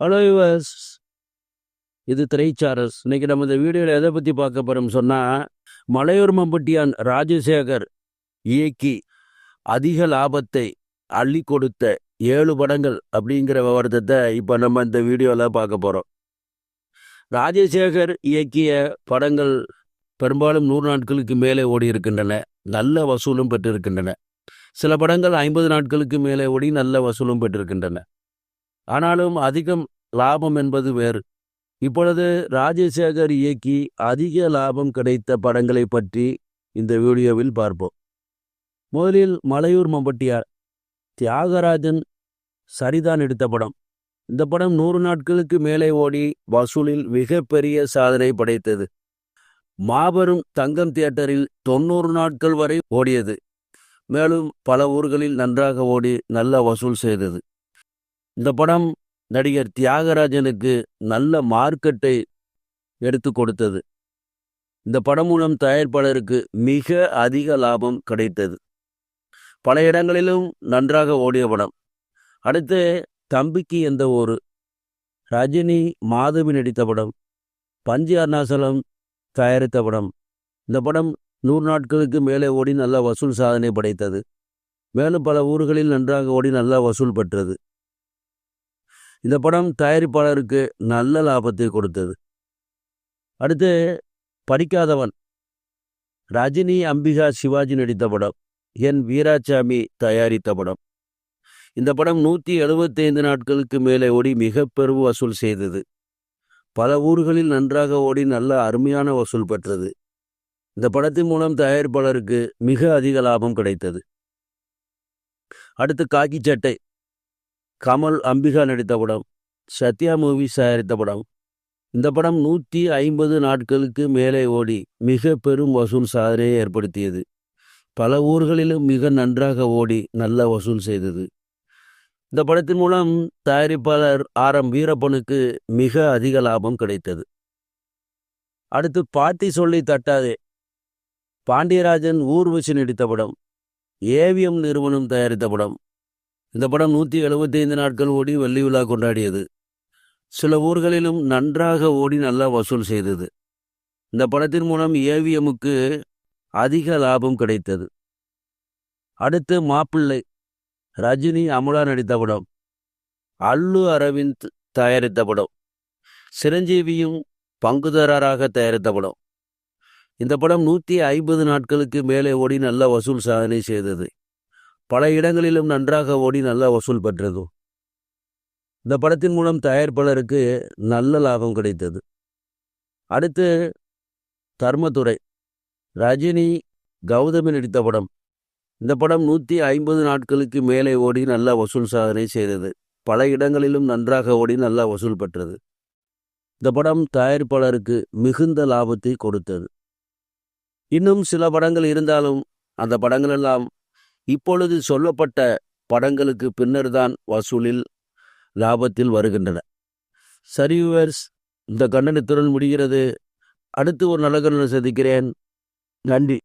Hello yours இது திரைச்சாரஸ். இன்னைக்கு நம்ம இந்த வீடியோவில் எதை பற்றி பார்க்க போகிறோம் சொன்னால் மலையூர் மம்பட்டியான் ராஜசேகர் இயக்கி அதிக லாபத்தை அள்ளி கொடுத்த ஏழு படங்கள் அப்படிங்கிற விவரத்தை இப்போ நம்ம இந்த வீடியோவில் பார்க்க போகிறோம் ராஜசேகர் இயக்கிய படங்கள் பெரும்பாலும் நூறு நாட்களுக்கு மேலே ஓடி இருக்கின்றன. நல்ல வசூலும் பெற்றிருக்கின்றன. சில படங்கள் ஐம்பது நாட்களுக்கு மேலே ஓடி நல்ல வசூலும் பெற்றிருக்கின்றன. ஆனாலும் அதிகம் லாபம் என்பது வேறு. இப்பொழுது ராஜசேகர் இயக்கி அதிக லாபம் கிடைத்த படங்களை பற்றி இந்த வீடியோவில் பார்ப்போம். முதலில் மலையூர் மம்பட்டியார் தியாகராஜன் சரிதான் எடுத்த படம். இந்த படம் நூறு நாட்களுக்கு மேலே ஓடி வசூலில் மிகப்பெரிய சாதனை படைத்தது. மாபெரும் தங்கம் தியேட்டரில் தொண்ணூறு நாட்கள் வரை ஓடியது. மேலும் பல ஊர்களில் நன்றாக ஓடி நல்ல வசூல் செய்தது. இந்த படம் நடிகர் தியாகராஜனுக்கு நல்ல மார்க்கெட்டை எடுத்து கொடுத்தது. இந்த படம் மூலம் தயாரிப்பாளருக்கு மிக அதிக லாபம் கிடைத்தது. பல இடங்களிலும் நன்றாக ஓடிய படம். அடுத்து தம்பிக்கு எந்த ஒரு ரஜினி மாதவி நடித்த படம். பஞ்சு அருணாசலம் தயாரித்த படம். இந்த படம் நூறு நாட்களுக்கு மேலே ஓடி நல்ல வசூல் சாதனை படைத்தது. மேலும் பல ஊர்களில் நன்றாக ஓடி நல்ல வசூல் பெற்றது. இந்த படம் தயாரிப்பாளருக்கு நல்ல லாபத்தை கொடுத்தது. அடுத்து படிக்காதவன். ரஜினி அம்பிகா சிவாஜி நடித்த படம். என் வீராசாமி தயாரித்த படம். இந்த படம் நூற்றி எழுபத்தைந்து நாட்களுக்கு மேலே ஓடி மிக பெரும் வசூல் செய்தது. பல ஊர்களில் நன்றாக ஓடி நல்ல அருமையான வசூல் பெற்றது. இந்த படத்தின் மூலம் தயாரிப்பாளருக்கு மிக அதிக லாபம் கிடைத்தது. அடுத்து காக்கி சட்டை கமல் அம்பிகா நடித்த படம் சத்யா மூவிஸ் தயாரித்த படம். இந்த படம் நூற்றி ஐம்பது நாட்களுக்கு மேலே ஓடி மிக பெரும் வசூல் சாதனையை ஏற்படுத்தியது. பல ஊர்களிலும் மிக நன்றாக ஓடி நல்ல வசூல் செய்தது. இந்த படத்தின் மூலம் தயாரிப்பாளர் ஆர் எம் வீரப்பனுக்கு மிக அதிக லாபம் கிடைத்தது. அடுத்து பாட்டி சொல்லி தட்டாதே. பாண்டியராஜன் ஊர்வசி நடித்த படம். ஏவிஎம் நிறுவனம் தயாரித்த படம். இந்த படம் நூற்றி எழுபத்தைந்து நாட்கள் ஓடி வெள்ளி விழா கொண்டாடியது. சில ஊர்களிலும் நன்றாக ஓடி நல்லா வசூல் செய்தது. இந்த படத்தின் மூலம் ஏவிஎம்முக்கு அதிக லாபம் கிடைத்தது. அடுத்து மாப்பிள்ளை ரஜினி அமுலா நடித்த படம். அல்லு அரவிந்த் தயாரித்த படம். சிரஞ்சீவியும் பங்குதாரராக தயாரித்த படம். இந்த படம் நூற்றி ஐம்பது நாட்களுக்கு மேலே ஓடி நல்ல வசூல் சாதனை செய்தது. பல இடங்களிலும் நன்றாக ஓடி நல்ல வசூல் பெற்றது. இந்த படத்தின் மூலம் தயாரிப்பாளருக்கு நல்ல லாபம் கிடைத்தது. அடுத்து தர்மதுரை. ரஜினி கௌதமி நடித்த படம். இந்த படம் நூற்றி ஐம்பது நாட்களுக்கு மேலே ஓடி நல்ல வசூல் சாதனை செய்தது. பல இடங்களிலும் நன்றாக ஓடி நல்ல வசூல் பெற்றது. இந்த படம் தயாரிப்பாளருக்கு மிகுந்த லாபத்தை கொடுத்தது. இன்னும் சில படங்கள் இருந்தாலும் அந்த படங்களெல்லாம் இப்பொழுது சொல்லப்பட்ட படங்களுக்கு பின்னர்தான் வசூலில் லாபத்தில் வருகின்றன. சரிவர்ஸ் இந்த கண்டனத்துடன் முடிகிறது. அடுத்து ஒரு நல்ல கண்டனம் சந்திக்கிறேன். நன்றி.